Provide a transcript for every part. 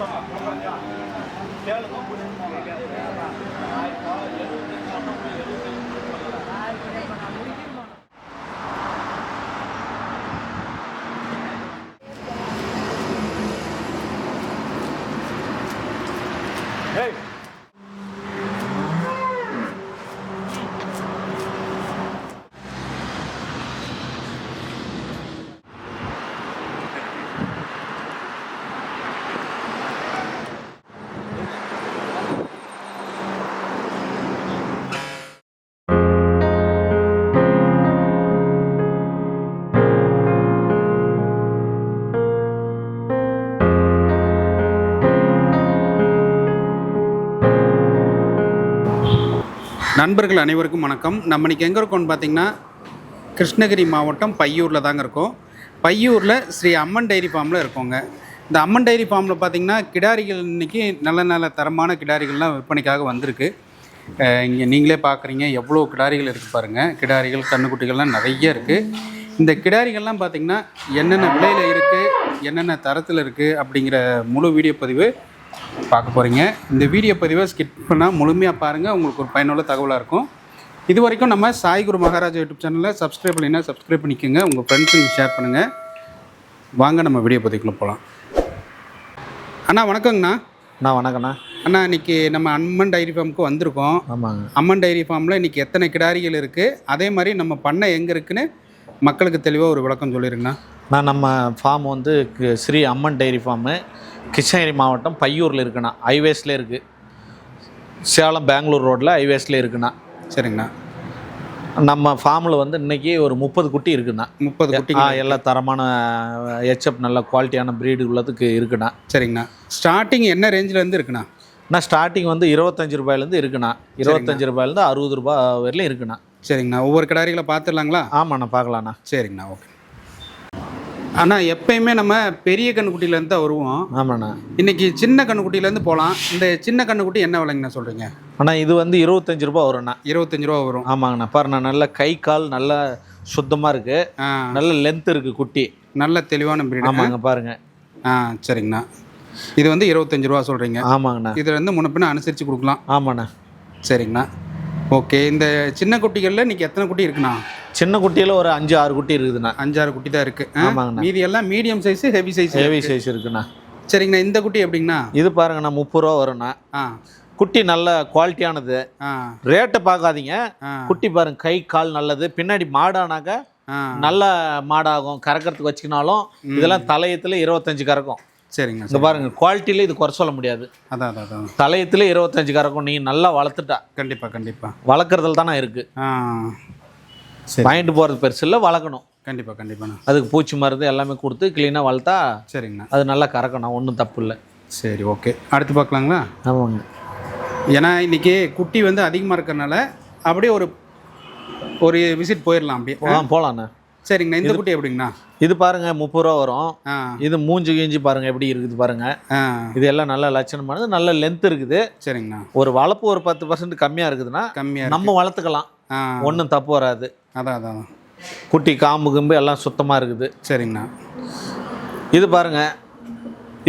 Sangat. நண்பர்கள் அனைவருக்கும் வணக்கம். நம்ம இன்னைக்கு எங்கே இருக்கோம்னு பார்த்தீங்கன்னா கிருஷ்ணகிரி மாவட்டம் பையூரில் தாங்க இருக்கோம். பையூரில் ஸ்ரீ அம்மன் டைரி ஃபார்மில் இருக்கோங்க. இந்த அம்மன் டைரி ஃபார்மில் பார்த்தீங்கன்னா கிடாரிகள் இன்னைக்கு நல்ல நல்ல தரமான கிடாரிகள்லாம் விற்பனைக்காக வந்திருக்கு. இங்கே நீங்களே பார்க்குறீங்க எவ்வளோ கிடாரிகள் இருக்குது பாருங்கள் கிடாரிகள் கண்ணுக்குட்டிகள்லாம் நிறைய இருக்குது இந்த கிடாரிகள்லாம் பார்த்தீங்கன்னா என்னென்ன விலையில் இருக்குது என்னென்ன தரத்தில் இருக்குது அப்படிங்கிற முழு வீடியோ பதிவு பார்க்க போகிறீங்க இந்த வீடியோ பதிவை ஸ்கிப் பண்ணால் முழுமையாக பாருங்கள் உங்களுக்கு ஒரு பயனுள்ள தகவலாக இருக்கும். இது வரைக்கும் நம்ம சாய்குரு மகாராஜா யூடியூப் சேனலில் சப்ஸ்கிரைப் பண்ணினா சப்ஸ்கிரைப் பண்ணிக்கோங்க. உங்கள் ஃப்ரெண்ட்ஸுக்கு ஷேர் பண்ணுங்கள் வாங்க நம்ம வீடியோ பதிவுக்குள்ளே போகலாம் அண்ணா வணக்கங்கண்ணா. அண்ணா வணக்கண்ணா அண்ணா இன்னைக்கு நம்ம அம்மன் டைரி ஃபார்முக்கு வந்திருக்கோம். ஆமாங்க. அம்மன் டைரி ஃபார்மில் இன்றைக்கி எத்தனை கிடாரிகள் இருக்குது அதே மாதிரி நம்ம பண்ணை எங்கே இருக்குன்னு மக்களுக்கு தெளிவாக ஒரு விளக்கம் சொல்லிடுங்கண்ணா நான் நம்ம ஃபார்ம் வந்து ஸ்ரீ அம்மன் டைரி ஃபார்மு கிருஷ்ணகிரி மாவட்டம் பையூரில் இருக்குண்ணா. ஹைவேஸில் இருக்குது சேலம் பெங்களூர் ரோட்டில் ஹைவேஸில் இருக்குண்ணா. சரிங்கண்ணா. நம்ம ஃபார்மில் வந்து இன்னைக்கு ஒரு முப்பது குட்டி இருக்குண்ணா. முப்பது குட்டி எல்லா தரமான ஹெச்எப் நல்ல குவாலிட்டியான ப்ரீடு உள்ளதுக்கு இருக்குண்ணா. சரிங்கண்ணா. ஸ்டார்டிங் என்ன ரேஞ்சில் இருந்து இருக்குண்ணா? நான் ஸ்டார்டிங் வந்து இருபத்தஞ்சு ரூபாயிலேருந்து இருக்குண்ணா. இருபத்தஞ்சு ரூபாயிலேருந்து அறுபது ரூபாய் வரையிலும் இருக்குண்ணா. சரிங்கண்ணா. ஒவ்வொரு கிடாரிகளை பார்த்துடலாங்களா? ஆமாண்ணா பார்க்கலாண்ணா. சரிங்கண்ணா. ஓகே. அண்ணா எப்பயுமே நம்ம பெரிய கண்ணுக்குட்டியிலேருந்து தான் வருவோம். ஆமாண்ணா. இன்னைக்கு சின்ன கண்ணுக்குட்டியிலேருந்து போகலாம் இந்த சின்ன கண்ணுக்குட்டி என்ன விலைங்கண்ணா சொல்கிறீங்க அண்ணா இது வந்து இருபத்தஞ்சு ரூபா வரும்ண்ணா. இருபத்தஞ்சு ரூபா வரும். ஆமாங்கண்ணா. பாருண்ணா நல்ல கை கால் நல்ல சுத்தமாக இருக்குது நல்ல லென்த் இருக்குது குட்டி. நல்ல தெளிவான பிரீடு ஆமாங்க பாருங்க. ஆ சரிங்கண்ணா. இது வந்து இருபத்தஞ்சு ரூபா சொல்கிறீங்க ஆமாங்கண்ணா. இதில் இருந்து முன்ன பின்ன அனுசரித்து கொடுக்கலாம். ஆமாண்ணா. சரிங்கண்ணா. ஓகே இந்த சின்ன குட்டிகளில் இன்னைக்கு எத்தனை குட்டி இருக்குண்ணா? சின்ன குட்டியில் ஒரு அஞ்சு ஆறு குட்டி இருக்குதுண்ணா. அஞ்சாறு குட்டி தான் இருக்குது ஆமாங்கண்ணா. மீதி எல்லாம் medium size heavy size heavy size இருக்குண்ணா. சரிங்கண்ணா இந்த குட்டி எப்படிங்கண்ணா? இது பாருங்கண்ணா முப்பது ரூபா வரும்ண்ணா. ஆ. குட்டி நல்ல குவாலிட்டியானது. ஆ. ரேட்டை பார்க்காதீங்க. குட்டி பாருங்க கை கால் நல்லது. பின்னாடி மாடானாக்க நல்ல மாடாகும். கறக்கிறதுக்கு வச்சுக்கினாலும் இதெல்லாம் தலையத்தில் இருபத்தஞ்சு கறக்கும். சரிங்க இங்கே பாருங்க குவாலிட்டியில் இது குறை சொல்ல முடியாது. அதான் அதான் தலையத்தில் இருபத்தஞ்சு கறக்கும் நீ நல்லா வளர்த்துட்டா. கண்டிப்பாக கண்டிப்பாக வளர்க்குறதுல தானே சரி. வாங்கிட்டு போகிறது பெருசு இல்லை வளர்க்கணும். கண்டிப்பாக கண்டிப்பாண்ணா அதுக்கு பூச்சி மருந்து எல்லாமே கொடுத்து க்ளீனாக வளர்த்தா சரிங்கண்ணா. அது நல்லா கறக்கணும் ஒன்றும் தப்பு இல்லை. சரி ஓகே. அடுத்து பார்க்கலாங்களா? ஆமாங்க. ஏன்னா இன்றைக்கி குட்டி வந்து அதிகமாக இருக்கறனால அப்படியே ஒரு ஒரு விசிட் போயிடலாம் அப்படியே. ஆ போகலாண்ணா சரிங்கண்ணா இந்த குட்டி எப்படிங்கண்ணா? இது பாருங்க முப்பது ரூபா வரும். இது மூஞ்சி கீஞ்சி பாருங்க எப்படி இருக்குது பாருங்க. இது எல்லாம் நல்ல லட்சணமானது நல்ல லென்த் இருக்குது. சரிங்கண்ணா. ஒரு வளர்ப்பு ஒரு பத்து பர்சன்ட் கம்மியாக இருக்குதுன்னா கம்மியாக நம்ம வளர்த்துக்கலாம். ஒன்றும் தப்பு வராது. அதான் அதான் குட்டி காம்பு கிம்பு எல்லாம் சுத்தமாக இருக்குது. சரிங்கண்ணா. இது பாருங்க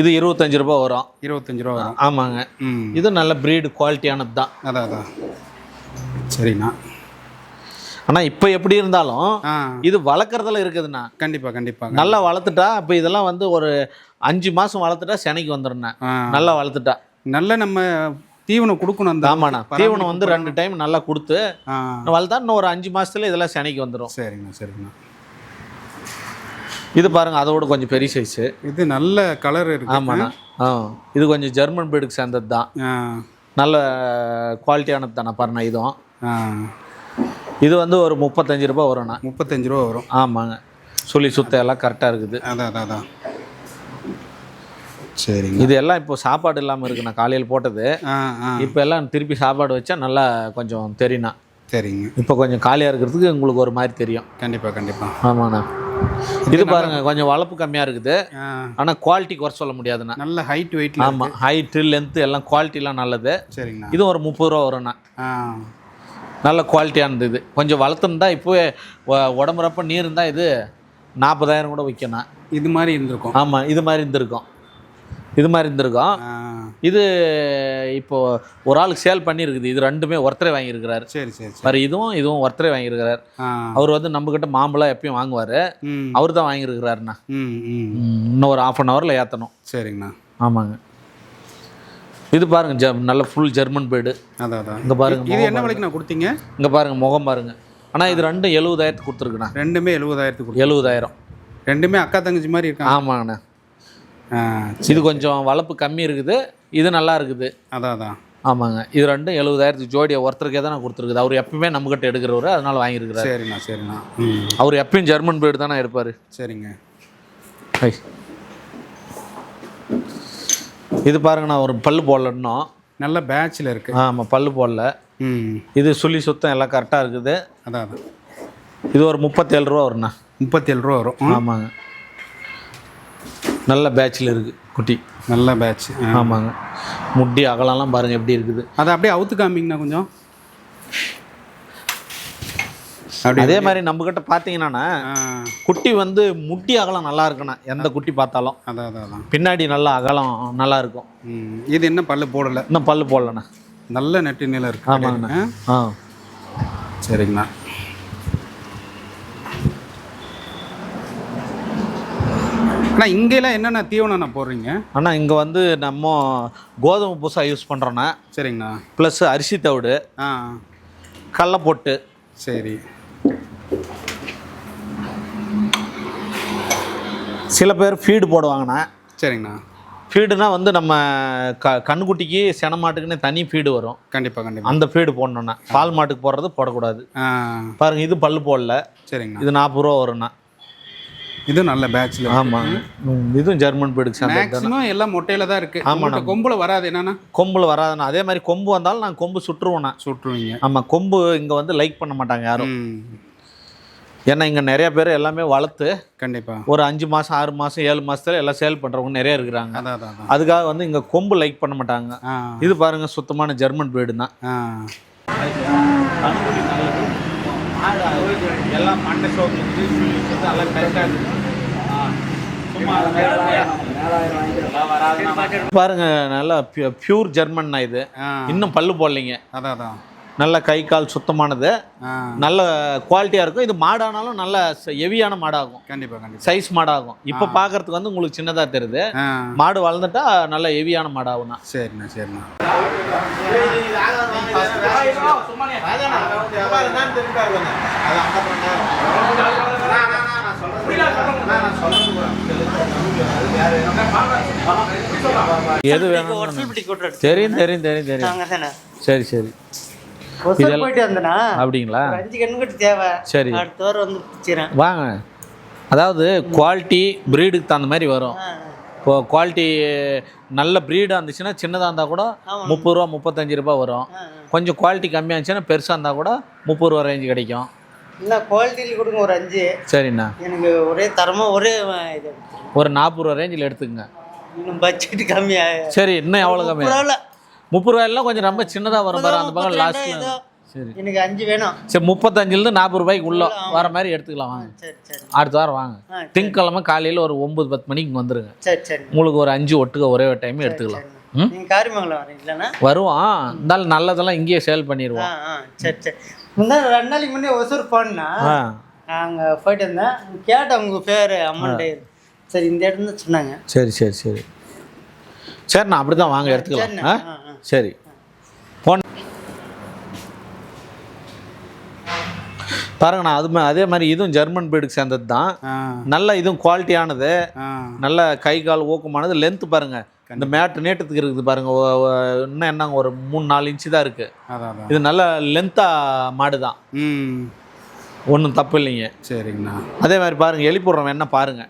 இது இருபத்தஞ்சு ரூபா வரும். இருபத்தஞ்சு ரூபா வரும். ஆமாங்க. ம். இது நல்ல ப்ரீடு குவாலிட்டியானது தான் அதான் அதான். சரிங்கண்ணா. ஆனால் இப்போ எப்படி இருந்தாலும் இது வளர்க்குறதுல இருக்குதுண்ணா. கண்டிப்பாக கண்டிப்பாக நல்லா வளர்த்துட்டா இப்போ இதெல்லாம் வந்து ஒரு அஞ்சு மாதம் வளர்த்துட்டா செனைக்கு வந்துடுண்ணே நல்லா வளர்த்துட்டா. நல்ல நம்ம தீவனம் கொடுக்கணும் அந்த ஆமாண்ணா. தீவனம் வந்து ரெண்டு டைம் நல்லா கொடுத்து வளர்த்தா இன்னும் ஒரு அஞ்சு மாசத்துல இதெல்லாம் செனைக்கு வந்துடும் சரிங்கண்ணா சரிங்கண்ணா. இது பாருங்க அதோட கொஞ்சம் பெரிய சைஸு இது நல்ல கலர் இருக்கு. ஆமாண்ணா. ஆ. இது கொஞ்சம் ஜெர்மன் பிரீடுக்கு சேர்ந்தது தான் நல்ல குவாலிட்டியானது தானே பாருண்ணா இதுவும். இது வந்து ஒரு முப்பத்தஞ்சு ரூபாய் வரும்ண்ணா. முப்பத்தஞ்சு ரூபா வரும். ஆமாங்க. சுழி சுத்த எல்லாம் கரெக்டாக இருக்குது. அதான் அதான் அதான். சரிங்க. இது எல்லாம் இப்போ சாப்பாடு இல்லாமல் இருக்குண்ணா காலையில் போட்டது. இப்போ எல்லாம் திருப்பி சாப்பாடு வச்சா நல்லா கொஞ்சம் தெரியுண்ணா சரிங்க இப்போ கொஞ்சம் காலியாக இருக்கிறதுக்கு உங்களுக்கு ஒரு மாதிரி தெரியும். கண்டிப்பாக கண்டிப்பாக ஆமாண்ணா. இது பாருங்க கொஞ்சம் வளர்ப்பு கம்மியாக இருக்குது. ஆனால் குவாலிட்டி குறை சொல்ல முடியாதுண்ணா. நல்ல ஹைட் வெயிட்ல ஆமாம் ஹைட்டு லென்த்து எல்லாம் குவாலிட்டிலாம் நல்லது. சரிங்கண்ணா. இதுவும் ஒரு முப்பது ரூபா வரும்ண்ணா. நல்ல குவாலிட்டியானது இது. கொஞ்சம் வளர்த்துருந்தா இப்போவே உடம்புறப்ப நீர் இருந்தால் இது நாற்பதாயிரம் கூட விற்கணும் இது மாதிரி இருந்திருக்கும். ஆமாம் இது மாதிரி இருந்திருக்கும். இது மாதிரி இருந்திருக்கும். இது இப்போ ஒரு ஆளுக்கு சேல் பண்ணியிருக்குது இது ரெண்டுமே ஒருத்தரே வாங்கியிருக்கிறாரு. சரி சரி சரி. வேறு இதுவும் இதுவும் ஒருத்தரே வாங்கியிருக்கிறார். அவர் வந்து நம்மக்கிட்ட மாம்பழம் எப்பயும் வாங்குவார். அவர் தான் வாங்கியிருக்கிறாருண்ணா. இன்னும் ஒரு ஆஃப் அன் ஹவரில் ஏற்றணும் சரிங்கண்ணா. ஆமாங்க. இது பாருங்க ஜ நல்ல ஃபுல் ஜெர்மன் பேர்டு அதான் அதான். இங்க பாருங்க, இது என்ன விலைக்கு நான் கொடுத்தீங்க? இங்கே பாருங்க முகம் பாருங்க. ஆனால் இது ரெண்டும் எழுபதாயிரத்துக்கு கொடுத்துருக்குண்ணா. ரெண்டுமே எழுபதாயிரத்துக்கு எழுபதாயிரம் ரெண்டுமே அக்கா தங்கச்சி மாதிரி இருக்காங்க ஆமாங்கண்ணா. இது கொஞ்சம் வளர்ப்பு கம்மி இருக்குது. இது நல்லா இருக்குது. அதான் அதான். ஆமாங்க. இது ரெண்டும் எழுபதாயிரத்துக்கு ஜோடியை ஒருத்தருக்கே தான் கொடுத்துருக்குது. அவர் எப்பவுமே நம்மகிட்ட எடுக்கிறவர் அதனால வாங்கியிருக்கிறாரு. சரிண்ணா சரிண்ணா. அவர் எப்பயும் ஜெர்மன் பேர்டு தானே எடுப்பார். சரிங்க. ஐ. இது பாருங்கண்ணா ஒரு பல்லு போடல இன்னும் நல்ல பேட்சில் இருக்கு. ஆமாம் பல்லு போடல. ம். இது சுழி சுத்தம் எல்லாம் கரெக்டாக இருக்குது. அதான் அதான். இது ஒரு முப்பத்தேழு ரூபா வருண்ணா. முப்பத்தேழு ரூபா வரும். ஆமாங்க. நல்ல பேட்சில் இருக்குது குட்டி. நல்ல பேட்ச் ஆமாங்க. முட்டி அகலம்லாம் பாருங்கள் எப்படி இருக்குது. அதை அப்படியே அவுத்து காமிங்கண்ணா கொஞ்சம். அதே மாதிரி நம்மக்கிட்ட பார்த்தீங்கன்னா ஆ. குட்டி வந்து முட்டி அகலம் நல்லா இருக்குண்ணா எந்த குட்டி பார்த்தாலும். அதான் அதான் பின்னாடி நல்லா அகலம் நல்லா இருக்கும். இது என்ன பல்லு போடலை. இன்னும் பல்லு போடலண்ணா. நல்ல நெட்டு நிலை இருக்கு. ஆமாங்கண்ணா. ஆ? ஆ. சரிங்கண்ணா. அண்ணா இங்கெல்லாம் என்னென்ன தீவனம்ண்ணா போடுறீங்க? அண்ணா இங்கே வந்து நம்ம கோதுமை பூசா யூஸ் பண்ணுறோண்ணா சரிங்கண்ணா. ப்ளஸ் அரிசி தவிடு ஆ. கடலை பொட்டு சரி. சில பேர் ஃபீடு போடுவாங்கண்ணா. சரிங்கண்ணா. ஃபீடுனா வந்து நம்ம க கண்ணுக்குட்டிக்கு சென மாட்டுக்குன்னு தனி ஃபீடு வரும். கண்டிப்பாக கண்டிப்பாக அந்த ஃபீடு போடணுண்ணா பால் மாட்டுக்கு போடுறது போடக்கூடாது. ஆ. பாருங்க இது பல்லு போடல. சரிங்கண்ணா. இது நாற்பது ரூபா வரும்ண்ணா. இது நல்ல பேட்சில் ஆமாங்க ம், இதுவும் ஜெர்மன் தானே. மேக்ஸிமம் எல்லாம் மொட்டையில தான் இருக்கு. ஆமாண்ணா கொம்புல வராது என்னன்னா? கொம்பில் வராதுண்ணா. அதே மாதிரி கொம்பு வந்தாலும் நான் கொம்பு சுட்டுருவேண்ணா சுட்டுருவீங்க ஆமாம் கொம்பு இங்கே வந்து லைக் பண்ண மாட்டாங்க யாரும். ஏன்னா இங்கே நிறைய பேர் எல்லாமே வளர்த்து கண்டிப்பா. ஒரு அஞ்சு மாதம் ஆறு மாதம் ஏழு மாதத்துல எல்லாம் சேல் பண்ணுறவங்க நிறைய இருக்கிறாங்க. அதான் அதான் அதான். அதுக்காக வந்து இங்கே கொம்பு லைக் பண்ண மாட்டாங்க. ஆ. இது பாருங்க சுத்தமான ஜெர்மன் பேர்டு தான். ஆ. எல்லாம் மண்டை பாருங்க நல்லா பியூர் ஜெர்மன் இது. இன்னும் பல்லு போடலைங்க. அதான் அதான். நல்ல கை கால் சுத்தமானது. நல்ல குவாலிட்டியாக இருக்கும். இது மாடானாலும் நல்ல ஹெவியான மாடாகும். கண்டிப்பா கண்டிப்பா. சைஸ் மாடாகும். இப்போ பார்க்கறதுக்கு வந்து உங்களுக்கு சின்னதாக தெரியுது. மாடு வளர்ந்துட்டா நல்ல ஹெவியான மாடாகும்ண்ணா சரிண்ணா சரிண்ணா. எது வேணும் தெரியும் தெரியும் தெரியும் தெரியும். சரி சரி. போயிட்டு வந்தனா? அப்படிங்களா? அஞ்சு தேவை. சரி. அடுத்த வாரம் வந்து பிடிச்சிடறேன் வாங்க. அதாவது குவாலிட்டி ப்ரீடுக்கு தகுந்த மாதிரி வரும். இப்போ குவாலிட்டி நல்ல ப்ரீடாக இருந்துச்சுன்னா சின்னதாக இருந்தால் கூட முப்பது ரூபா முப்பத்தஞ்சு ரூபா வரும். கொஞ்சம் குவாலிட்டி கம்மியாக இருந்துச்சுன்னா பெருசாக இருந்தால் கூட முப்பது ரூபா ரேஞ்சு கிடைக்கும். இல்லை குவாலிட்டியில் கொடுங்க ஒரு அஞ்சு. சரிண்ணா. எனக்கு ஒரே தரமாக ஒரே இது. ஒரு நாற்பது ரூபா ரேஞ்சில் எடுத்துக்கங்க. இன்னும் பட்ஜெட் கம்மியாக சரி இன்னும் எவ்வளோ கம்மி பரவாயில்ல முப்பது ரூபாயெல்லாம் கொஞ்சம் ரொம்ப சின்னதாக வரும் பாரு அந்த பக்கம் ரெண்டோ சரி. எனக்கு அஞ்சு வேணும். சரி முப்பத்தஞ்சிலேருந்து நாற்பது ரூபாய்க்கு உள்ள வர மாதிரி எடுத்துக்கலாம் வாங்க. சரி சரி. அடுத்த வாரம் வாங்க. திங்கக்கிழமை காலையில் ஒரு ஒம்பது பத்து மணிக்கு வந்துருங்க. சரி சரி. உங்களுக்கு ஒரு அஞ்சு ஒட்டுக்க ஒரே ஒரு டைம் எடுத்துக்கலாம். ம்? நீங்கள் காரியமங்கலம் வரீங்க இல்லைண்ணா வருவான் இருந்தாலும் நல்லதெல்லாம் இங்கேயே சேல் பண்ணிடுவோம். சரி சரி. முந்தா ரெண்டு நாளைக்கு முன்னே ஒசூர் போனா ஆ. அங்கே போயிட்டு இருந்தேன் கேட்டேன் உங்கள் பேர் அம்மன் சரி இந்த இடம் தான் சொன்னாங்க. சரி சரி சரி. சரிண்ணா அப்படி தான் வாங்க எடுத்துக்கலாம். சரி போன் பாருங்கண்ணா அது அதே மாதிரி இதுவும் ஜெர்மன் பீடுக்கு சேர்ந்தது தான் நல்ல இதுவும் குவாலிட்டியானது நல்ல கை கால் ஊக்கமானது. லென்த் பாருங்க. இந்த மேட்டு நீட்டத்துக்கு இருக்குது பாருங்க. இன்னும் என்னங்க ஒரு மூணு நாலு இன்ச்சு தான் இருக்கு. இது நல்ல லென்த்தா மாடு தான். ஒன்றும் தப்பு இல்லைங்க. சரிங்கண்ணா. அதே மாதிரி பாருங்க எலி போடுறவன் என்ன பாருங்க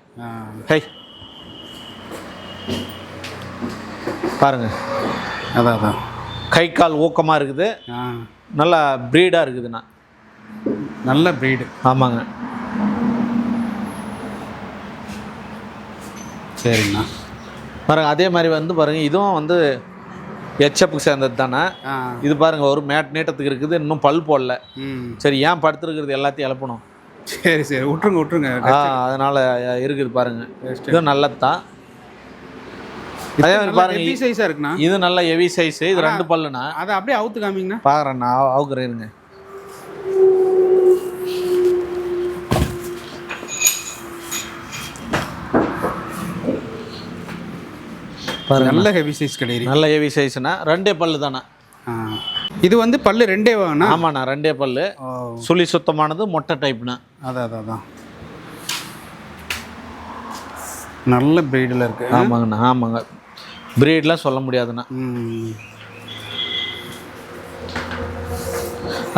ஹை. பாருங்க. அதான் அதான். கை கால் ஊக்கமாக இருக்குது. நல்லா ப்ரீடாக இருக்குதுண்ணா. நல்ல ப்ரீடு ஆமாங்க. சரிங்கண்ணா. பாருங்க அதே மாதிரி வந்து பாருங்க இதுவும் வந்து எச்எப்புக்கு சேர்ந்தது தானே? இது பாருங்க ஒரு மேட் நீட்டத்துக்கு இருக்குது இன்னும் பல் போடல. சரி ஏன் படுத்துருக்கிறது எல்லாத்தையும் இழப்பணும் சரி சரி விட்ருங்க ஆ அதனால இருக்குது பாருங்க. இதுவும் நல்லது தான் அதே மாதிரி பாருங்க ஹெவி சைஸாக இருக்குண்ணா? இது நல்ல ஹெவி சைஸ் இது ரெண்டு பல்லுண்ணா? அதை அப்படியே அவுத்து காமிங்கண்ணா. பார்க்குறேன் நான் அவுக்குறேன் இருங்க. நல்ல ஹெவி சைஸ் கிடையாது நல்ல ஹெவி சைஸ்னா ரெண்டே பல்லு தானே. இது வந்து பல்லு ரெண்டே வாங்கண்ணா ஆமாண்ணா ரெண்டே பல்லு. சுழி சுத்தமானது மொட்டை டைப்னா. அதான் அதான் அதான் நல்ல பிரீடில் இருக்கு. ஆமாங்கண்ணா ஆமாங்க. பிரீட்லாம் சொல்ல முடியாதுண்ணா.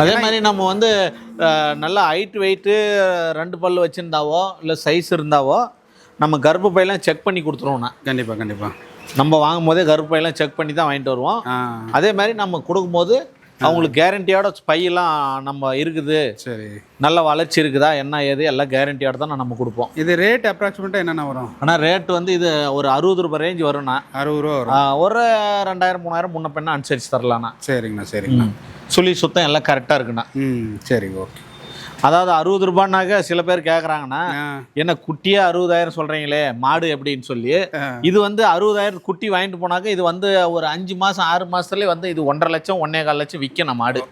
அதே மாதிரி நம்ம வந்து நல்ல ஹைட் வெயிட்டு ரெண்டு பல்லு வச்சுருந்தாவோ இல்லை சைஸ் இருந்தாவோ நம்ம கர்ப்பப்பையெல்லாம் செக் பண்ணி கொடுத்துருவோண்ணா கண்டிப்பா கண்டிப்பா. நம்ம வாங்கும் போதே கருப்பையெல்லாம் செக் பண்ணி தான் வாங்கிட்டு வருவோம். அதே மாதிரி நம்ம கொடுக்கும்போது அவங்களுக்கு கேரண்டியோட பையெல்லாம் நம்ம இருக்குது. சரி. நல்ல வளர்ச்சி இருக்குதா என்ன ஏது எல்லாம் கேரண்டியோட தான் நம்ம கொடுப்போம். இது ரேட் அப்ராக்சிமேட்டாக என்னென்ன வரும்? ஆனால் ரேட் வந்து இது ஒரு அறுபது ரூபாய் ரேஞ்ச் வரும்ண்ணா அறுபது ரூபா வரும். ஒரு ரெண்டாயிரம் மூணாயிரம் முன்ன பெண்ணா அனுசரிச்சு தரலாண்ணா சரிங்கண்ணா சரிங்கண்ணா. சுழி சுத்தம் எல்லாம் கரெக்டாக இருக்குண்ணா. ம் சரி ஓகே அதாவது அறுபது ரூபான்னாக்க சில பேர் கேட்குறாங்கன்னா என்ன குட்டியே அறுபதாயிரம் சொல்கிறீங்களே மாடு எப்படின்னு சொல்லி. இது வந்து அறுபதாயிரம் குட்டி வாங்கிட்டு போனாக்க இது வந்து ஒரு அஞ்சு மாதம் ஆறு மாதத்துலேயே வந்து இது ஒன்றரை லட்சம் ஒன்றே கால் லட்சம் விற்கணும் மாடு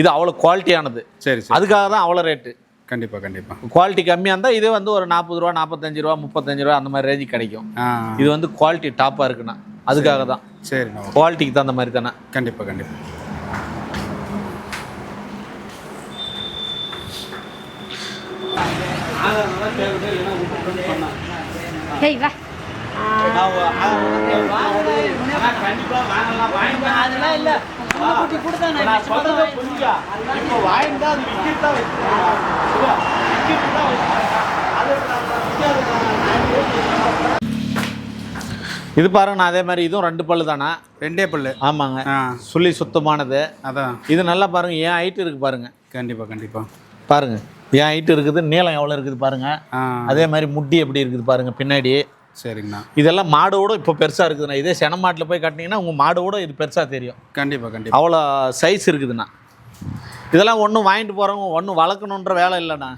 இது அவ்வளோ குவாலிட்டியானது. சரி சரி. அதுக்காக தான் அவ்வளோ ரேட்டு. கண்டிப்பா கண்டிப்பா. குவாலிட்டி கம்மியாக இருந்தால் இது வந்து ஒரு நாற்பது ரூபா நாற்பத்தஞ்சு ரூபா முப்பத்தஞ்சு ரூபா அந்த மாதிரி ரேஞ்சு கிடைக்கும். இது வந்து குவாலிட்டி டாப்பாக இருக்குண்ணா அதுக்காக தான். ஓகே. குவாலிட்டிக்கு தகுந்த மாதிரி தானே. கண்டிப்பா கண்டிப்பா. ஹேய் வா. அதெல்லாம் இல்லை குட்டி கொடுத்தா இது பாருங்க நான் அதே மாதிரி இதுவும் ரெண்டு பல்லு தானே? ரெண்டே பல்லு. ஆமாங்க. ஆ. சுழி சுத்தமானது. அதான். இது நல்லா பாருங்க ஏன் ஹைட் இருக்கு பாருங்க. கண்டிப்பா கண்டிப்பா. பாருங்க. ஏன் ஹைட் இருக்குது நீளம் எவ்வளோ இருக்குது பாருங்க. அதே மாதிரி முட்டி எப்படி இருக்குது பாருங்க பின்னாடி. சரிங்கண்ணா. இதெல்லாம் மாடோட இப்போ பெருசாக இருக்குதுண்ணா. இதே சென மாட்டில் போய் கட்டினீங்கன்னா உங்கள் மாடோட இது பெருசாக தெரியும். கண்டிப்பா கண்டிப்பா. அவ்வளோ சைஸ் இருக்குதுண்ணா. இதெல்லாம் ஒன்றும் வாங்கிட்டு போகிறவங்க ஒன்றும் வளர்க்கணுன்ற வேலை இல்லைண்ணா.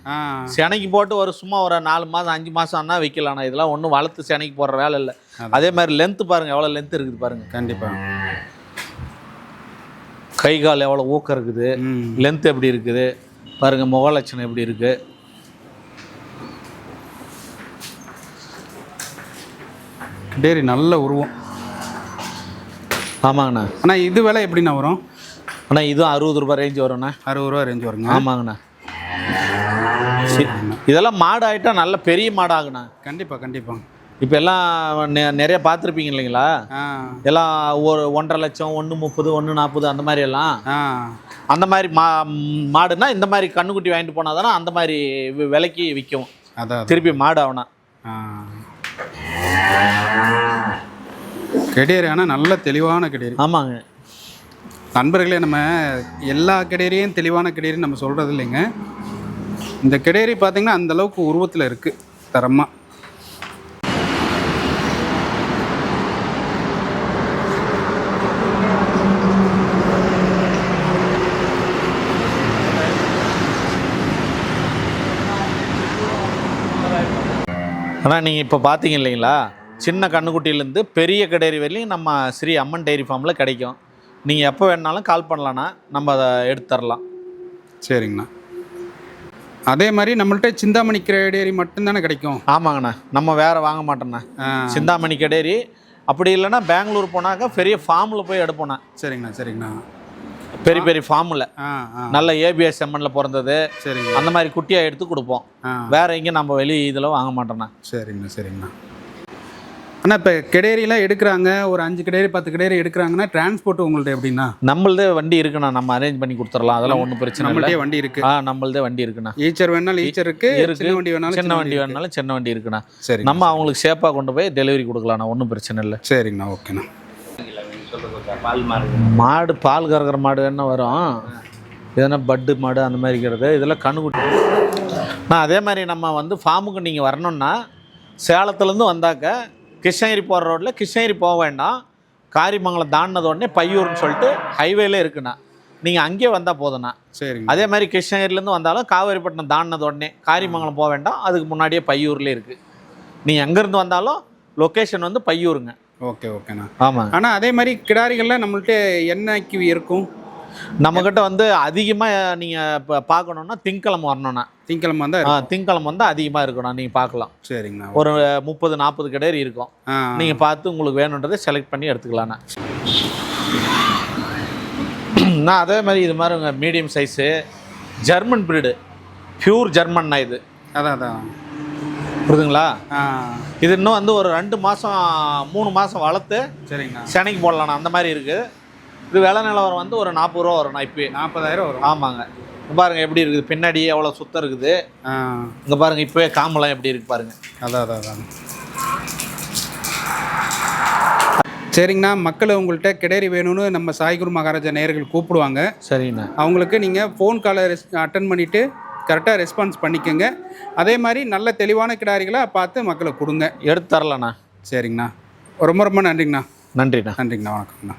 செனைக்கு போட்டு ஒரு சும்மா ஒரு நாலு மாதம் அஞ்சு மாதம் தான் விற்கலாண்ணா இதெல்லாம் ஒன்றும் வளர்த்து செனைக்கு போடுற வேலை இல்லை. அதே மாதிரி லென்த்து பாருங்கள் எவ்வளோ லென்த் இருக்குது பாருங்கள் கண்டிப்பா. கை கால் எவ்வளோ ஊக்கம் இருக்குது. லென்த் எப்படி இருக்குது. பாருங்கள் முக லட்சணம் எப்படி இருக்குது டேரி நல்ல உருவம். ஆமாங்கண்ணா. அண்ணா இது விலை எப்படிண்ணா வரும்? அண்ணா இதுவும் அறுபது ரூபாய் ரேஞ்ச் வரும்ண்ணா. அறுபது ரூபா ரேஞ்ச் வருங்க. ஆமாங்கண்ணா. இதெல்லாம் மாடு ஆகிட்டா நல்ல பெரிய மாடாகுண்ணா. கண்டிப்பா கண்டிப்பா. இப்போ எல்லாம் நிறைய பார்த்துருப்பீங்க இல்லைங்களா? ஆ. எல்லாம் ஒரு ஒன்றரை லட்சம் ஒன்று முப்பது ஒன்று நாற்பது அந்த மாதிரி எல்லாம். ஆ. அந்த மாதிரி மா மாடுனா இந்த மாதிரி கண்ணுக்குட்டி வாங்கிட்டு போனால் தானே அந்த மாதிரி விலைக்கு விற்கும் அதான். திருப்பி மாடு ஆ. கெடேரி ஆனால் நல்ல தெளிவான கெடேரி. ஆமாங்க. நண்பர்களே நம்ம எல்லா கெடேரியும் தெளிவான கெடேரி நம்ம சொல்கிறது இல்லைங்க. இந்த கெடேரி பார்த்தீங்கன்னா அந்த அளவுக்கு உருவத்தில் இருக்குது தரமாக ஆனால் நீங்கள் இப்போ பார்த்தீங்க இல்லைங்களா? சின்ன கண்ணுக்குட்டியிலேருந்து பெரிய கடையரி வரையிலும் நம்ம ஸ்ரீ அம்மன் டைரி ஃபார்மில் கிடைக்கும். நீங்கள் எப்போ வேணாலும் கால் பண்ணலான்னா நம்ம அதை எடுத்து தரலாம். சரிங்கண்ணா. அதே மாதிரி நம்மள்ட்ட சிந்தாமணி கெடேரி மட்டும்தானே கிடைக்கும்? ஆமாங்கண்ணா. நம்ம வேறு வாங்க மாட்டோண்ணா சிந்தாமணி கடையரி அப்படி இல்லைன்னா பெங்களூர் போனாக்கா பெரிய ஃபார்மில் போய் எடுப்போண்ணா சரிங்கண்ணா சரிங்கண்ணா. பெரிய பெரிய ஃபார்மில் நல்ல ஏபிஎஸ் எம்என்ல பிறந்தது. சரிங்க அந்த மாதிரி குட்டியாக எடுத்து கொடுப்போம். வேற எங்கேயும் நம்ம வெளி இதில் வாங்க மாட்டோண்ணா சரிங்கண்ணா சரிங்கண்ணா. அண்ணா இப்போ கெடேரிலாம் எடுக்கிறாங்க. ஒரு அஞ்சு கெடேரி பத்து கெடேரி எடுக்கிறாங்கன்னா டிரான்ஸ்போர்ட் உங்கள்ட்ட எப்படின்னா நம்மளதே வண்டி இருக்குண்ணா. நம்ம அரேஞ்ச் பண்ணி கொடுத்துடலாம். அதெல்லாம் ஒன்றும் பிரச்சனை இல்லை. வண்டி இருக்கு. ஆ நம்மளதே வண்டி இருக்குண்ணா. ஈச்சர் வேணாலும் ஈச்சர் இருக்கு. சின்ன வண்டி வேணாலும் சின்ன வண்டி வேணாலும் சின்ன வண்டி இருக்குண்ணா. சரி நம்ம அவங்களுக்கு சேஃபாக கொண்டு போய் டெலிவரி கொடுக்கலாண்ணா. ஒன்றும் பிரச்சனை இல்லை. சரிங்கண்ணா ஓகேண்ணா. மாடு. பால் கறக்கிற மாடு என்ன வரும். எதனா பட்டு மாடு அந்த மாதிரி இருக்கிறது. இதெல்லாம் கண்ணுக்குட்டி நான் அதே மாதிரி நம்ம வந்து ஃபார்முக்கு நீங்கள் வரணும்னா சேலத்துலேருந்து வந்தாக்க கிருஷ்ணகிரி போகிற ரோட்டில் கிருஷ்ணகிரி போக வேண்டாம். காரிமங்கலம் தாண்டினது உடனே பையூர்னு சொல்லிட்டு ஹைவேல இருக்குண்ணா. நீங்கள் அங்கேயே வந்தால் போதுண்ணா. சரிங்க. அதே மாதிரி கிருஷ்ணகிரிலேருந்து வந்தாலும் காவேரிப்பட்டினம் தாண்டினது உடனே காரிமங்கலம் போக வேண்டாம். அதுக்கு முன்னாடியே பையூர்லேயே இருக்குது நீங்கள் எங்கேருந்து வந்தாலும் லொக்கேஷன் வந்து பையூருங்க. ஓகே ஓகேண்ணா. ஆமாங்க ஆனால் அதே மாதிரி கிடாரிகள்லாம் நம்மள்ட்ட என்னைக்கு இருக்கும்? நம்மக்கிட்ட வந்து அதிகமாக நீங்கள் இப்போ பார்க்கணுன்னா திங்கக்கிழமை வரணும்ண்ணா. திங்கக்கிழமை தான் ஆ இருக்கும். திங்கக்கிழமை வந்து அதிகமாக இருக்கணும் நீங்கள் பார்க்கலாம். சரிங்கண்ணா ஒரு முப்பது நாற்பது கிடேரி இருக்கும். நீங்கள் பார்த்து உங்களுக்கு வேணுன்றதை செலக்ட் பண்ணி எடுத்துக்கலாண்ணா நான் அதே மாதிரி இது மாதிரி medium size German breed pure ஜெர்மன்னா இது. அதான் அதான். புரியுதுங்களா இது இன்னும் வந்து ஒரு ரெண்டு மாதம் மூணு மாதம் வளர்த்து சரிங்கண்ணா சென்னைக்கு போடலாண்ணா அந்த மாதிரி இருக்குது இது விலை நிலவரம் வந்து ஒரு நாற்பது ரூபா வரும்ண்ணா இப்போ நாற்பதாயிரம் வரும். ஆமாங்க. இங்க பாருங்க எப்படி இருக்குது பின்னாடி எவ்வளோ சுத்தம் இருக்குது. இங்கே பாருங்க இப்போவே காமெல்லாம் எப்படி இருக்கு பாருங்க. அதான் அதான் அதான். சரிங்கண்ணா மக்கள் உங்கள்கிட்ட கிடேரி வேணும்னு நம்ம சாய்குரு மகாராஜா நேயர்கள் கூப்பிடுவாங்க. சரிங்கண்ணா. அவங்களுக்கு நீங்கள் ஃபோன் காலை அட்டன் பண்ணிவிட்டு கரெக்டாக ரெஸ்பான்ஸ் பண்ணிக்கோங்க. அதே மாதிரி நல்ல தெளிவான கிடாரிகளை பார்த்து மக்களுக்கு கொடுங்க. எடுத்து தரலண்ணா சரிங்கண்ணா. ரொம்ப ரொம்ப நன்றிங்கண்ணா. நன்றிண்ணா. நன்றிங்கண்ணா. வணக்கம்ண்ணா.